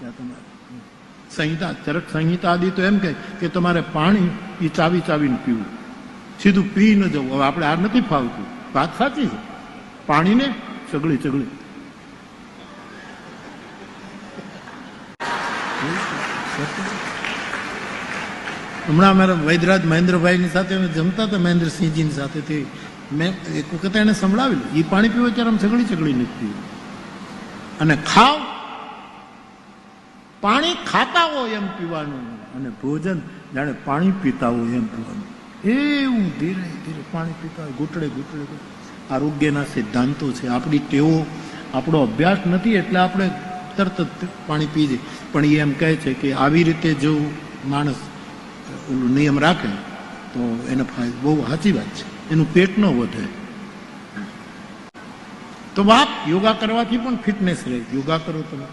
ત્યાં તમારે. સંહિતા, ચરક સંહિતા આદિ તો એમ કહે કે તમારે પાણી એ ચાવી ચાવીને પીવું. સીધું પી ન જવું. હવે આપણે આ નથી ફાવતું. વાત સાચી છે. પાણીને ચગળી ચગળી. હમણાં અમારા વૈદરાજ મહેન્દ્રભાઈની સાથે અમે જમતા હતા, મહેન્દ્રસિંહજીની સાથે. તે મેં એક વખત એને સંભળાવેલું. એ પાણી પીવો ત્યારે આમ ચગડી ચગડી નથી પીવું. અને ખાવ પાણી ખાતા હોય એમ પીવાનું. અને ભોજન જાણે પાણી પીતા હોય એમ પીવાનું. એવું ધીરે ધીરે પાણી પીતા હોય ઘૂંટડે ઘૂંટડે. આરોગ્યના સિદ્ધાંતો છે. આપણી ટેવો આપણો અભ્યાસ નથી એટલે આપણે તરત જ પાણી પી જઈએ. પણ એ એમ કહે છે કે આવી રીતે જો માણસ ઓલું નિયમ રાખે તો એને ફાયદો બહુ સાચી વાત છે. એનું પેટ ન વધે. તો બાપ યોગા કરવાથી પણ ફિટનેસ રહે. યોગા કરો તમે.